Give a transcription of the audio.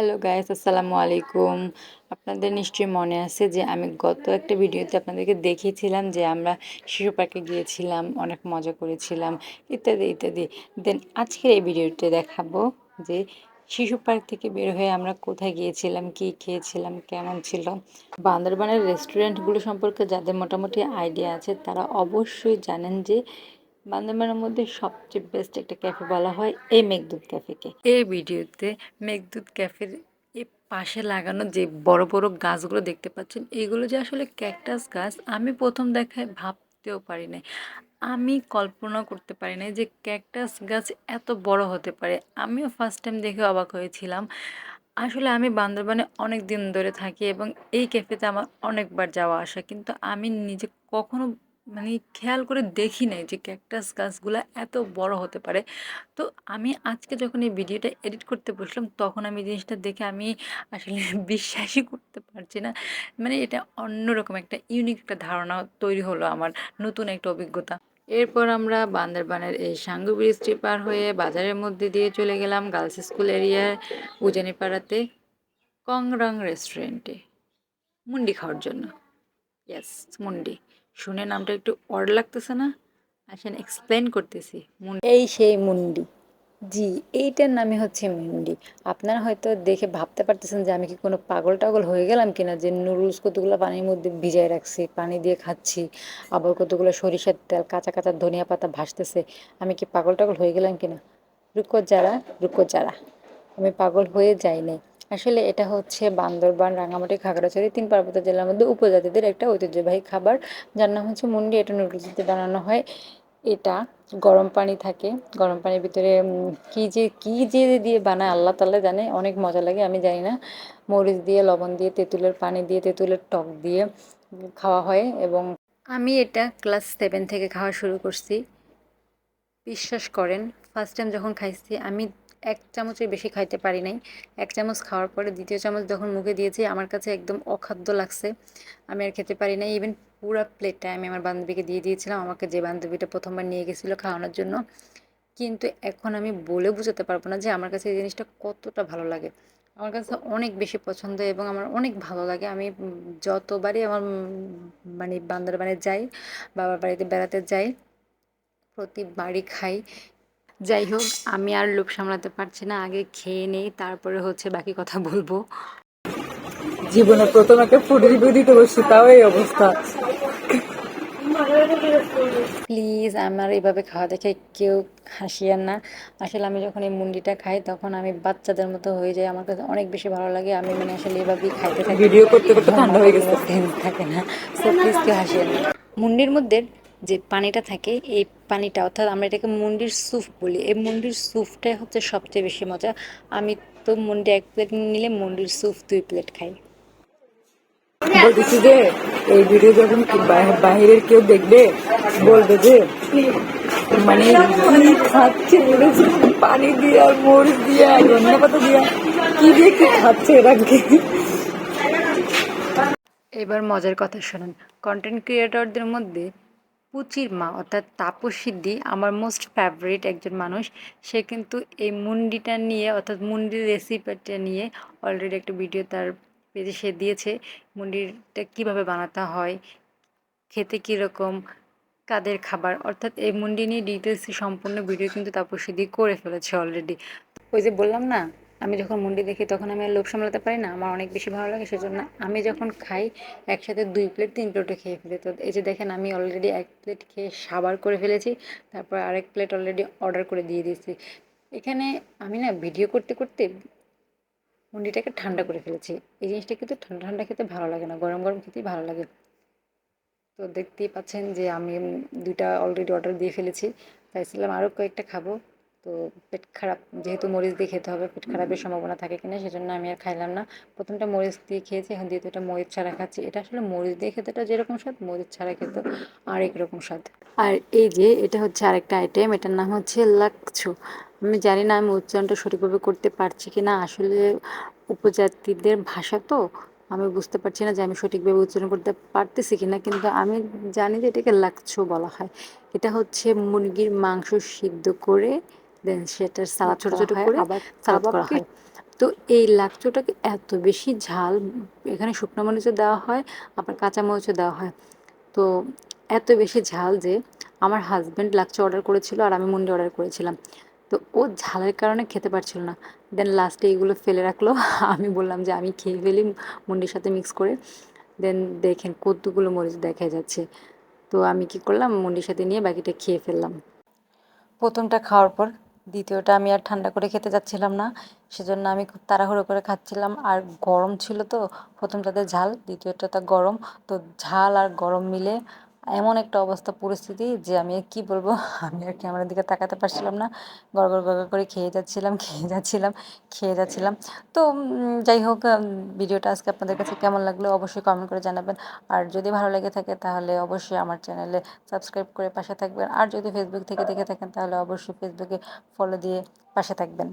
Hello guys আসসালামু আলাইকুম। আপনাদের নিশ্চয়ই মনে আছে যে আমি গত একটা ভিডিওতে আপনাদেরকে দেখিয়েছিলাম যে আমরা শিশু পার্কে গিয়েছিলাম, অনেক মজা করেছিলাম, ইত্যাদি ইত্যাদি। দেন আজকের এই ভিডিওতে দেখাবো যে শিশু পার্ক থেকে বের হয়ে আমরা কোথায় গিয়েছিলাম, কি খেয়েছিলাম, কেমন ছিল। বান্দরবানের রেস্টুরেন্টগুলো সম্পর্কে যাদের মোটামুটি আইডিয়া আছে, তারা অবশ্যই জানেন যে বান্দরবানের মধ্যে সবচেয়ে বেস্ট একটা ক্যাফে বলা হয় এই মেঘদূত ক্যাফেকে এই ভিডিওতে মেঘদূত ক্যাফের পাশে লাগানো যে বড় বড় গাছগুলো দেখতে পাচ্ছেন, এগুলো যে আসলে ক্যাকটাস গাছ, আমি প্রথম দেখায় ভাবতেও পারি নাই। আমি কল্পনা করতে পারি নাই যে ক্যাকটাস গাছ এত বড় হতে পারে। আমিও ফার্স্ট টাইম দেখে অবাক হয়েছিলাম। আসলে আমি বান্দরবানে অনেক দিন ধরে থাকি এবং এই ক্যাফেতে আমার অনেকবার যাওয়া আসা, কিন্তু আমি নিজে কখনো মানে খেয়াল করে দেখি নাই যে ক্যাকটাস গাছগুলা এত বড় হতে পারে। তো আমি আজকে যখন এই ভিডিওটা এডিট করতে বসলাম, তখন আমি জিনিসটা দেখে আমি আসলে বিশ্বাসই করতে পারছি না। মানে এটা অন্যরকম একটা ইউনিক একটা ধারণা তৈরি হলো আমার নতুন একটা অভিজ্ঞতা। এরপর আমরা বান্দরবানের এই সাঙ্গু ব্রিজটি পার হয়ে বাজারের মধ্যে দিয়ে চলে গেলাম গার্লস স্কুল এরিয়ার উজানিপাড়াতে, কংরং রেস্টুরেন্টে মুন্ডি খাওয়ার জন্য। ইয়েস মুন্ডি। শুনে নামটা একটু অড লাগতেছে না? আসেন এক্সপ্লেন করতেছি। এই সেই মুন্ডি। জি, এইটার নামই হচ্ছে মুন্ডি। আপনারা হয়তো দেখে ভাবতে পারতেছেন যে আমি কি কোনো পাগল টাগল হয়ে গেলাম কিনা, যে নুডলস কতগুলো পানির মধ্যে ভিজায় রাখছি, পানি দিয়ে খাচ্ছি, আবার কতগুলো সরিষার তেল, কাঁচা কাঁচা ধনিয়া পাতা ভাসতেছে, আমি কি পাগল টাগল হয়ে গেলাম কিনা? রুকো যারা রুকো যারা। আমি পাগল হয়ে যাই নাই। আসলে এটা হচ্ছে বান্দরবান রাঙামাটি খাগড়াছড়ি তিন পার্বত্য জেলার মধ্যে উপজাতিদের একটা ঐতিহ্যবাহী খাবার। যার নাম হচ্ছে মুন্ডি। এটা নুডলস দিয়ে বানানো হয়। এটা গরম পানি থাকে। গরম পানির ভিতরে কী যে কী যে দিয়ে বানায় আল্লাহ তাল্লা জানে। অনেক মজা লাগে, আমি জানি না। মরিচ দিয়ে, লবণ দিয়ে, তেঁতুলের পানি দিয়ে, তেঁতুলের টক দিয়ে খাওয়া হয় এবং আমি এটা ক্লাস সেভেন থেকে খাওয়া শুরু করছি। বিশ্বাস করেন, ফার্স্ট টাইম যখন খাইছি, আমি এক চামচের বেশি খাইতে পারি নাই। এক চামচ খাওয়ার পরে দ্বিতীয় চামচ যখন মুখে দিয়েছি, আমার কাছে একদম অখাদ্য লাগছে। আমি আর খেতে পারি নাই। ইভেন পুরো প্লেটটা আমি আমার বান্ধবীকে দিয়ে দিয়েছিলাম। আমাকে যে বান্ধবীটা প্রথমবার নিয়ে গেছিল খাওয়ানোর জন্য। কিন্তু এখন আমি বলে বোঝাতে পারব না যে আমার কাছে এই জিনিসটা কতটা ভালো লাগে। আমার কাছে অনেক বেশি পছন্দ এবং আমার অনেক ভালো লাগে। আমি যতবারই আমার মানে বান্দরবানে যাই, বাবার বাড়িতে বেড়াতে যাই, প্রতিবারই খাই। যাই হোক আমি আর লোভ সামলাতে পারছি না। আগে খেয়ে নেই তারপরে হচ্ছে বাকি কথা বলব। জীবনে প্রথম একটা ফুড রিভিউ দিতে বসছি তাও এই অবস্থা। প্লিজ আমার এইভাবে খাওয়া দেখে কেউ হাসিয়ান না। আসলে আমি যখন এই মুন্ডিটা খাই তখন আমি বাচ্চাদের মতো হয়ে যাই। আমার কাছে অনেক বেশি ভালো লাগে। আমি মানে আসলে এভাবেই খাইতে থাকি। ভিডিও করতে করতে ঠান্ডা হয়ে গেছে। থাকে না। সো প্লিজ কেউ হাসিয়ান না। মুন্ডির মধ্যে যে পানিটা থাকে এই পানিটা অর্থাৎ আমরা এটাকে মুন্ডির স্যুপ বলি। এই মুন্ডির স্যুপটাই হচ্ছে সবচেয়ে বেশি মজা। আমি তো মুন্ডি এক প্লেট নিলে মুন্ডির স্যুপ দুই প্লেট খাই। বলতেছি যে এই ভিডিও যখন বাহিরের কেউ দেখবে বলবে যে মানে খাচ্ছে বলেছে পানি দিয়া মরিচ দিয়া ধনিয়া পাতা দিয়া কি দিয়ে কি খাচ্ছে এরা কি? এবার মজার কথা শুনুন। কন্টেন্ট ক্রিয়েটরদের মধ্যে পুচির মা, অর্থাৎ তাপসিদ্ধি, আমার মোস্ট ফেভারিট একজন মানুষ। সে কিন্তু এই মুন্ডিটা নিয়ে, অর্থাৎ মুন্ডির রেসিপিটা নিয়ে অলরেডি একটা ভিডিও তার পেজে সে দিয়েছে। মুন্ডিটা কীভাবে বানাতে হয়, খেতে কীরকম, কাদের খাবার, অর্থাৎ এই মুন্ডি নিয়ে ডিটেলস সম্পূর্ণ ভিডিও কিন্তু তাপসিদ্ধি করে ফেলেছে অলরেডি ওই যে বললাম না আমি যখন মুন্ডি দেখি তখন আমি লোভ সামলাতে পারি না, আমার অনেক বেশি ভালো লাগে সেজন্য আমি যখন খাই একসাথে দুই প্লেট তিন প্লেটও খেয়ে ফেলি। তো এই যে দেখেন আমি অলরেডি এক প্লেট খেয়ে সাবার করে ফেলেছি, তারপর আরেক প্লেট অলরেডি অর্ডার করে দিয়ে দিয়েছি। এখানে আমি না ভিডিও করতে করতে মুন্ডিটাকে ঠান্ডা করে ফেলেছি। এই জিনিসটা কিন্তু ঠান্ডা ঠান্ডা খেতে ভালো লাগে না, গরম গরম খেতেই ভালো লাগে। তো দেখতেই পাচ্ছেন যে আমি দুইটা অলরেডি অর্ডার দিয়ে ফেলেছি চাইছিলাম আরও কয়েকটা খাব। তো পেট খারাপ যেহেতু মরিচ দিয়ে খেতে হবে পেট খারাপের সম্ভাবনা থাকে কিনা সেজন্য আমি আর খাইলাম না। প্রথমটা মরিচ দিয়ে খেয়েছি এখন দ্বিতীয়টা মরিচ ছাড়া খাচ্ছি। এটা আসলে মরিচ দিয়ে খেতেটা যেরকম স্বাদ মরিচ ছাড়া খেতে আরেক রকম স্বাদ। আর এই যে এটা হচ্ছে আরেকটা আইটেম এটার নাম হচ্ছে লাকছু। আমি জানি না আমি উচ্চারণটা সঠিকভাবে করতে পারছি কি না আসলে উপজাতিদের ভাষা তো আমি বুঝতে পারছি না যে আমি সঠিকভাবে উচ্চারণ করতে পারতেছি কিনা কিন্তু আমি জানি যে এটাকে লাকছো বলা হয়। এটা হচ্ছে মুরগির মাংস সিদ্ধ করে দেন সেটার সালাদ ছোট ছোট করে আবার সালাদ করা হয়। তো এই লাকচুটাকে এত বেশি ঝাল এখানে শুকনো মরিচও দেওয়া হয় আবার কাঁচা মরিচও দেওয়া হয়। তো এত বেশি ঝাল যে আমার হাজব্যান্ড লাকচু অর্ডার করেছিল আর আমি মুন্ডি অর্ডার করেছিলাম। তো ও ঝালের কারণে খেতে পারছিল না। দেন লাস্টে এইগুলো ফেলে রাখল। আমি বললাম যে আমি খেয়ে ফেলি মুন্ডির সাথে মিক্স করে। দেন দেখেন কতগুলো মরিচ দেখা যাচ্ছে। তো আমি কি করলাম মুন্ডির সাথে নিয়ে বাকিটা খেয়ে ফেললাম। প্রথমটা খাওয়ার পর দ্বিতীয়টা আমি আর ঠান্ডা করে খেতে যাচ্ছিলাম না, সেজন্য আমি খুব তাড়াহুড়ো করে খাচ্ছিলাম। আর গরম ছিল তো, প্রথমটাতে ঝাল, দ্বিতীয়টাতে গরম। তো ঝাল আর গরম মিলে এমন একটা অবস্থা, পরিস্থিতি যে আমি আর কি বলব, আমি আর ক্যামেরার দিকে তাকাতে পারছিলাম না। গড়গড় গড়গড় করে খেয়ে যাচ্ছিলাম খেয়ে যাচ্ছিলাম খেয়ে যাচ্ছিলাম। তো যাই হোক ভিডিওটা আজকে আপনাদের কাছে কেমন লাগল অবশ্যই কমেন্ট করে জানাবেন। আর যদি ভালো লেগে থাকে তাহলে অবশ্যই আমার চ্যানেলে সাবস্ক্রাইব করে পাশে থাকবেন। আর যদি ফেসবুক থেকে দেখে থাকেন তাহলে অবশ্যই ফেসবুকে ফলো দিয়ে পাশে থাকবেন।